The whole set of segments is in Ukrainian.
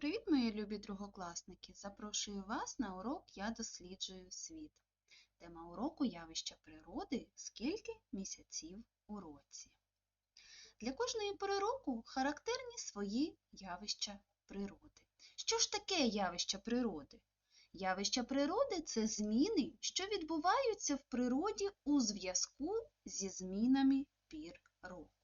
Привіт, мої любі другокласники! Запрошую вас на урок Я досліджую світ. Тема уроку явища природи скільки місяців у році. Для кожної пори року характерні свої явища природи. Що ж таке явища природи? Явища природи це зміни, що відбуваються в природі у зв'язку зі змінами пір року.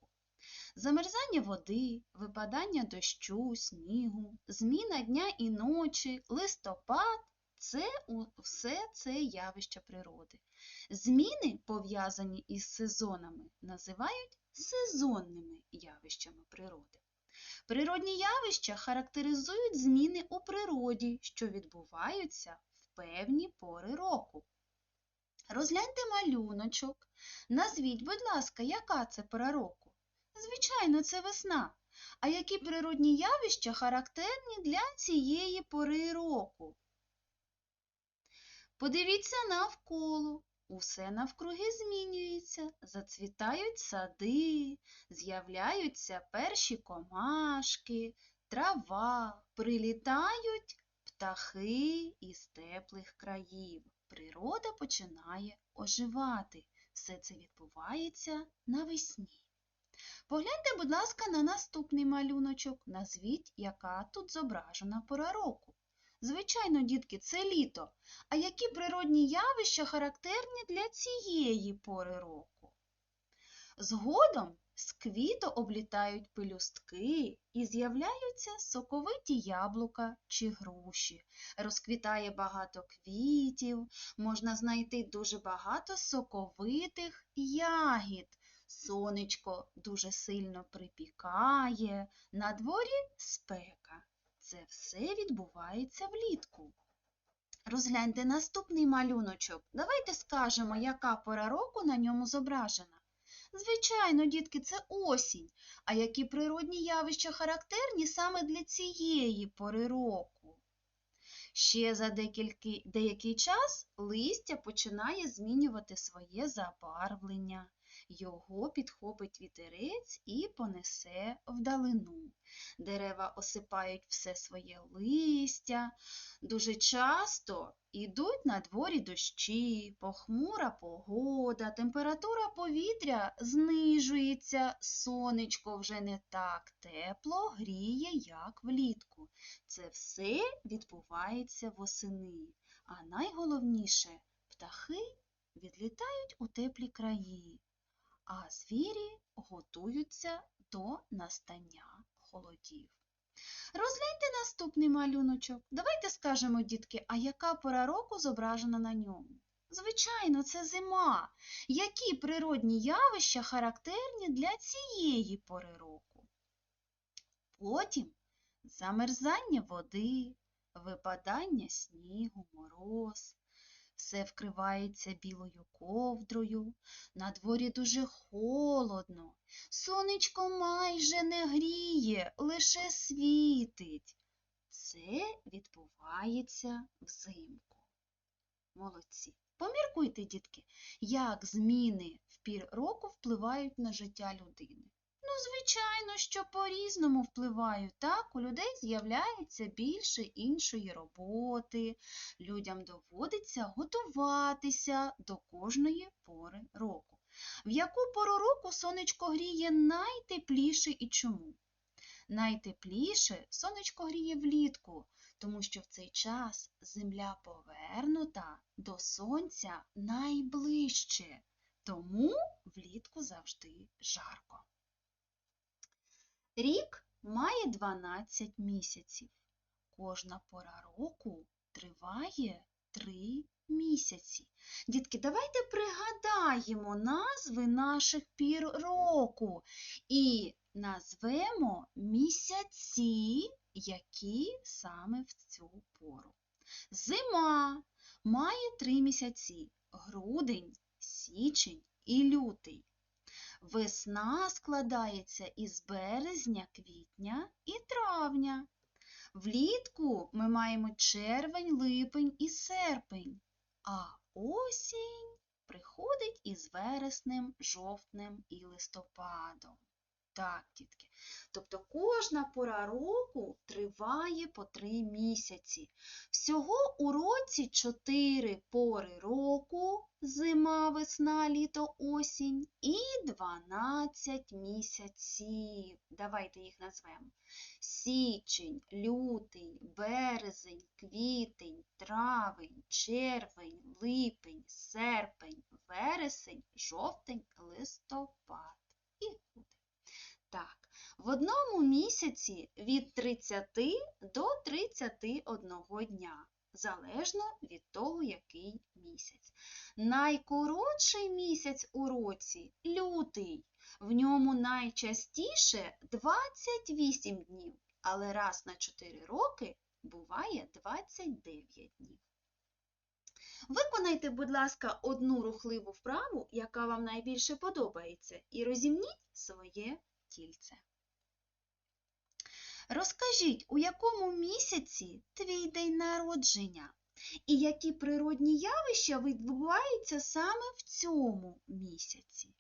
Замерзання води, випадання дощу, снігу, зміна дня і ночі, листопад це все це явища природи. Зміни, пов'язані із сезонами, називають сезонними явищами природи. Природні явища характеризують зміни у природі, що відбуваються в певні пори року. Розгляньте малюночок. Назвіть, будь ласка, яка це пора року? Звичайно, це весна. А які природні явища характерні для цієї пори року? Подивіться навколо. Усе навкруги змінюється, зацвітають сади, з'являються перші комашки, трава, прилітають птахи із теплих країв. Природа починає оживати. Все це відбувається навесні. Погляньте, будь ласка, на наступний малюночок. Назвіть, яка тут зображена пора року. Звичайно, дітки, це літо. А які природні явища характерні для цієї пори року? Згодом з квіту облітають пелюстки і з'являються соковиті яблука чи груші. Розквітає багато квітів, можна знайти дуже багато соковитих ягід. Сонечко дуже сильно припікає, на дворі спека. Це все відбувається влітку. Розгляньте наступний малюночок. Давайте скажемо, яка пора року на ньому зображена. Звичайно, дітки, це осінь. А які природні явища характерні саме для цієї пори року? Ще за деякий час листя починає змінювати своє забарвлення. Його підхопить вітерець і понесе вдалину. Дерева осипають все своє листя. Дуже часто йдуть на дворі дощі, похмура погода, температура повітря знижується, сонечко вже не так тепло гріє, як влітку. Це все відбувається восени. А найголовніше птахи відлітають у теплі краї а звірі готуються до настання холодів. Розгляньте наступний малюночок. Давайте скажемо, дітки, а яка пора року зображена на ньому? Звичайно, це зима. Які природні явища характерні для цієї пори року? Потім замерзання води, випадання снігу, мороз, все вкривається білою ковдрою, на дворі дуже холодно, сонечко майже не гріє, лише світить. Це відбувається взимку. Молодці. Поміркуйте, дітки, як зміни в пір року впливають на життя людини. Ну, звичайно, що по-різному впливають. Так, у людей з'являється більше іншої роботи. Людям доводиться готуватися до кожної пори року. В яку пору року сонечко гріє найтепліше і чому? Найтепліше сонечко гріє влітку, тому що в цей час земля повернута до сонця найближче, тому влітку завжди жарко. Рік має 12 місяців. Кожна пора року триває 3 місяці. Дітки, давайте пригадаємо назви наших пір року і назвемо місяці, які саме в цю пору. Зима має 3 місяці грудень, січень і лютий. Весна складається із березня, квітня і травня. Влітку ми маємо червень, липень і серпень, а осінь приходить із вереснем, жовтнем і листопадом. Так, дітки. Тобто кожна пора року триває по три місяці. Всього у році чотири пори року зима, весна, літо, осінь і 12 місяців. Давайте їх назвемо. Січень, лютий, березень, квітень, травень, червень, липень, серпень, вересень, жовтень, листопад і грудень. Так, в одному місяці від 30 до 31 дня, залежно від того, який місяць. Найкоротший місяць у році лютий. В ньому найчастіше 28 днів, але раз на 4 роки буває 29 днів. Виконайте, будь ласка, одну рухливу вправу, яка вам найбільше подобається, і розімніть своє тільце. Розкажіть, у якому місяці твій день народження? І які природні явища відбуваються саме в цьому місяці?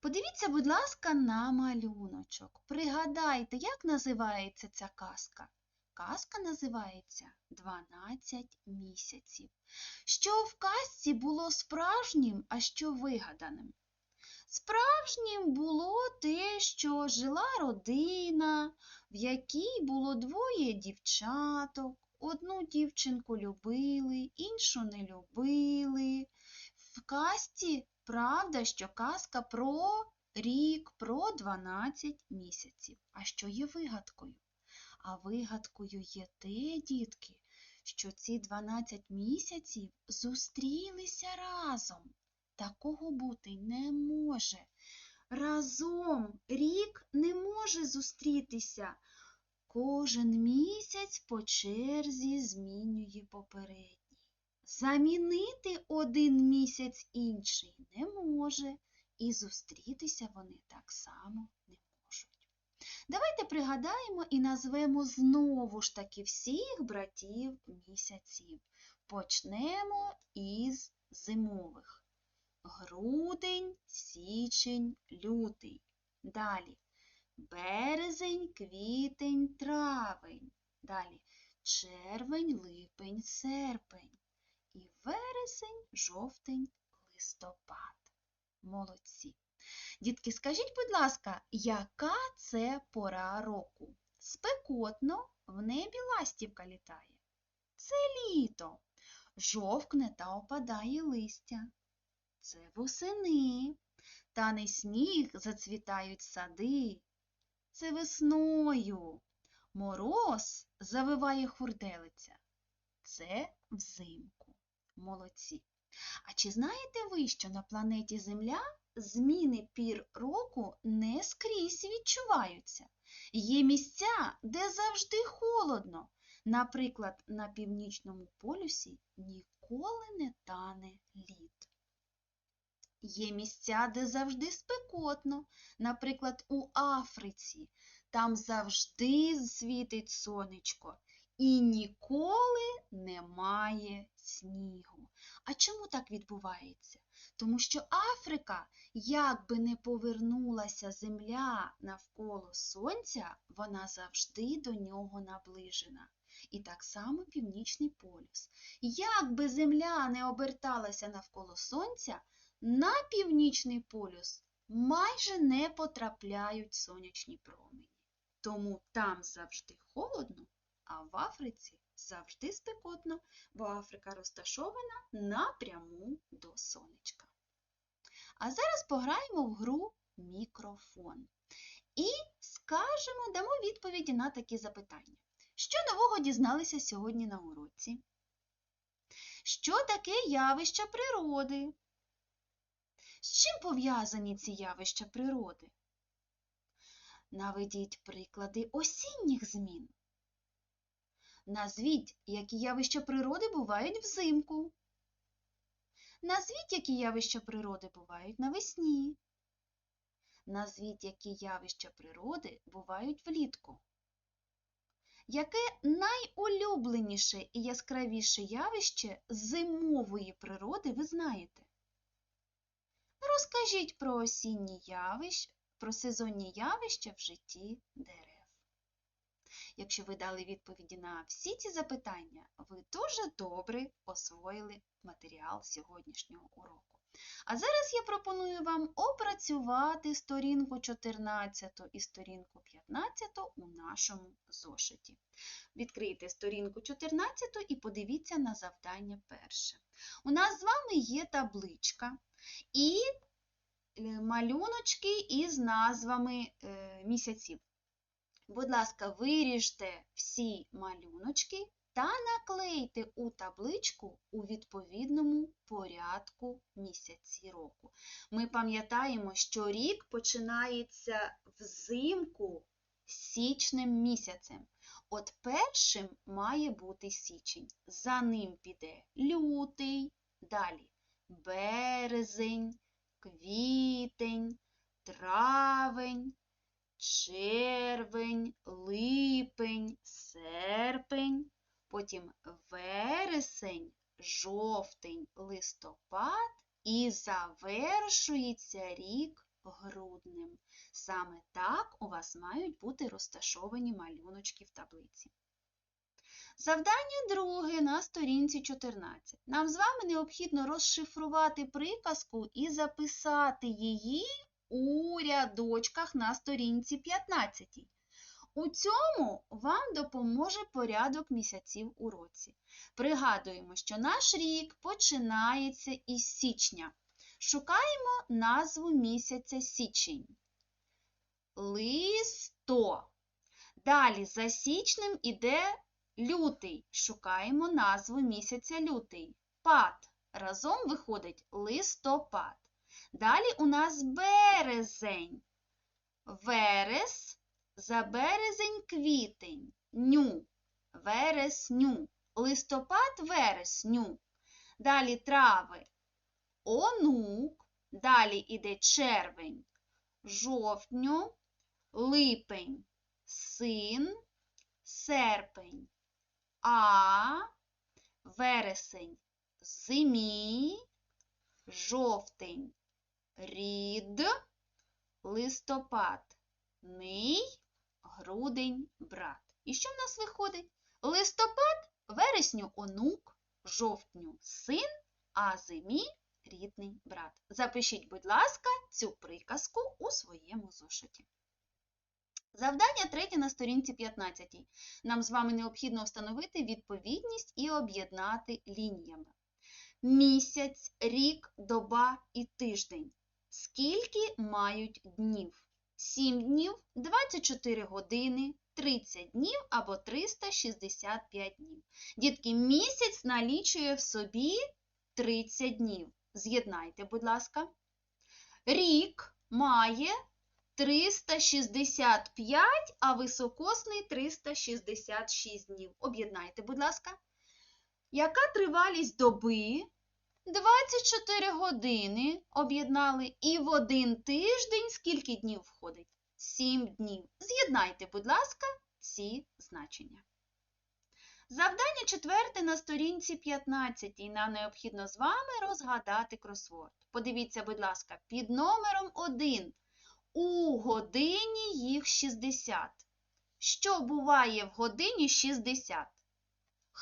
Подивіться, будь ласка, на малюночок. Пригадайте, як називається ця казка? Казка називається «12 місяців. Що в казці було справжнім, а що вигаданим? Справжнім було те, що жила родина, в якій було двоє дівчаток. Одну дівчинку любили, іншу не любили. В казці правда, що казка про рік, про 12 місяців. А що є вигадкою? А вигадкою є те, дітки, що ці 12 місяців зустрілися разом. Такого бути не може. Разом рік не може зустрітися. Кожен місяць по черзі змінює попередній. Замінити один місяць інший не може, і зустрітися вони так само не можуть. Давайте пригадаємо і назвемо знову ж таки всіх братів місяців. Почнемо із зимових. Грудень, січень, лютий. Далі березень, квітень, травень. Далі червень, липень, серпень. І вересень, жовтень, листопад. Молодці. Дітки, скажіть, будь ласка, яка це пора року? Спекотно в небі ластівка літає. Це літо. Жовкне та опадає листя. Це восени. Тане сніг зацвітають сади. Це весною. Мороз завиває хурделиця. Це взимку. Молодці. А чи знаєте ви, що на планеті Земля зміни пір року не скрізь відчуваються? Є місця, де завжди холодно. Наприклад, на північному полюсі ніколи не тане лід. Є місця, де завжди спекотно, наприклад, у Африці. Там завжди світить сонечко і ніколи немає снігу. А чому так відбувається? Тому що Африка, як би не повернулася земля навколо сонця, вона завжди до нього наближена. І так само північний полюс. Як би земля не оберталася навколо сонця, на північний полюс майже не потрапляють сонячні промені. Тому там завжди холодно, а в Африці завжди спекотно, бо Африка розташована напряму до сонечка. А зараз пограємо в гру мікрофон. І скажемо, дамо відповіді на такі запитання. Що нового дізналися сьогодні на уроці? Що таке явища природи? З чим пов'язані ці явища природи? Наведіть приклади осінніх змін. Назвіть, які явища природи бувають взимку. Назвіть, які явища природи бувають навесні. Назвіть, які явища природи бувають влітку. Яке найулюбленіше і яскравіше явище зимової природи ви знаєте? Розкажіть про осінні явища, про сезонні явища в житті дерев. Якщо ви дали відповіді на всі ці запитання, ви дуже добре освоїли матеріал сьогоднішнього уроку. А зараз я пропоную вам опрацювати сторінку 14 і сторінку 15 у нашому зошиті. Відкрийте сторінку 14 і подивіться на завдання перше. У нас з вами є табличка і е, малюночки із назвами е, місяців. Будь ласка, виріжте всі малюночки та наклейте у табличку у відповідному порядку місяці року. Ми пам'ятаємо, що рік починається взимку січним місяцем. От першим має бути січень. За ним піде лютий, далі березень, квітень, травень, червень, липень, серпень, потім вересень, жовтень, листопад і завершується рік груднем. Саме так у вас мають бути розташовані малюночки в таблиці. Завдання друге на сторінці 14. Нам з вами необхідно розшифрувати приказку і записати її у рядочках на сторінці 15. У цьому вам допоможе порядок місяців у році. Пригадуємо, що наш рік починається із січня. Шукаємо назву місяця січень. Листо. Далі за січнем іде лютий. Шукаємо назву місяця лютий. Пад. Разом виходить листопад. Далі у нас березень. Верес. За березень квітень. Ню. Вересню. Листопад вересню. Далі трави. Онук. Далі іде червень. Жовтню. Липень. Син. Серпень. А. Вересень. Зимі. Жовтень. Рід. Листопад. Ний. Грудень. Брат. І що в нас виходить? Листопад, вересню онук, жовтню син, а зимі рідний брат. Запишіть, будь ласка, цю приказку у своєму зошиті. Завдання третє на сторінці 15. Нам з вами необхідно встановити відповідність і об'єднати лініями. Місяць, рік, доба і тиждень. Скільки мають днів? 7 днів, 24 години, 30 днів або 365 днів. Дітки, місяць налічує в собі 30 днів. З'єднайте, будь ласка. Рік має 365, а високосний 366 днів. Об'єднайте, будь ласка. Яка тривалість доби? 24 години об'єднали і в один тиждень скільки днів входить? 7 днів. З'єднайте, будь ласка, ці значення. Завдання четверте на сторінці 15. Нам необхідно з вами розгадати кросворд. Подивіться, будь ласка, під номером 1. У годині їх 60. Що буває в годині 60?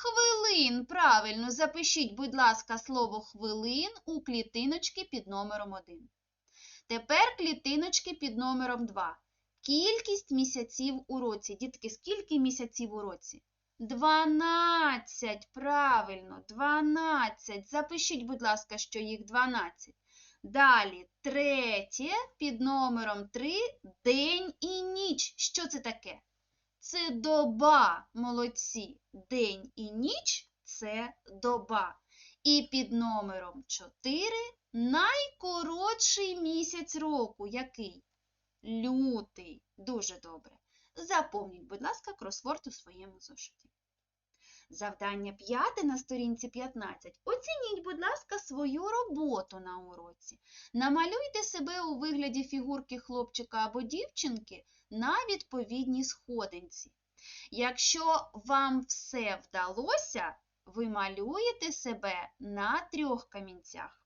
Хвилин. Правильно, запишіть, будь ласка, слово хвилин у клітиночки під номером 1. Тепер клітиночки під номером 2. Кількість місяців у році. Дітки, скільки місяців у році? 12. Правильно, 12. Запишіть, будь ласка, що їх 12. Далі, третє під номером 3 день і ніч. Що це таке? Це доба, молодці. День і ніч це доба. І під номером 4 найкоротший місяць року. Який? Лютий. Дуже добре. Заповніть, будь ласка, кросворд у своєму зошиті. Завдання п'яте на сторінці 15. Оцініть, будь ласка, свою роботу на уроці. Намалюйте себе у вигляді фігурки хлопчика або дівчинки на відповідній сходинці. Якщо вам все вдалося, ви малюєте себе на трьох камінцях.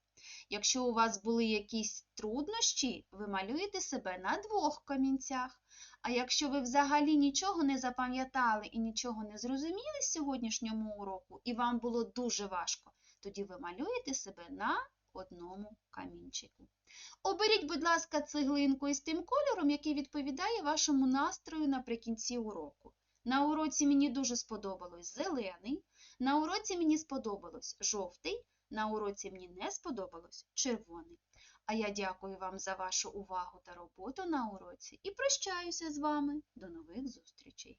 Якщо у вас були якісь труднощі, ви малюєте себе на двох камінцях. А якщо ви взагалі нічого не запам'ятали і нічого не зрозуміли з сьогоднішнього уроку, і вам було дуже важко, тоді ви малюєте себе на одному камінчику. Оберіть, будь ласка, цеглинку із тим кольором, який відповідає вашому настрою наприкінці уроку. На уроці мені дуже сподобалось зелений, на уроці мені сподобалось жовтий, на уроці мені не сподобалось червоний. А я дякую вам за вашу увагу та роботу на уроці і прощаюся з вами. До нових зустрічей!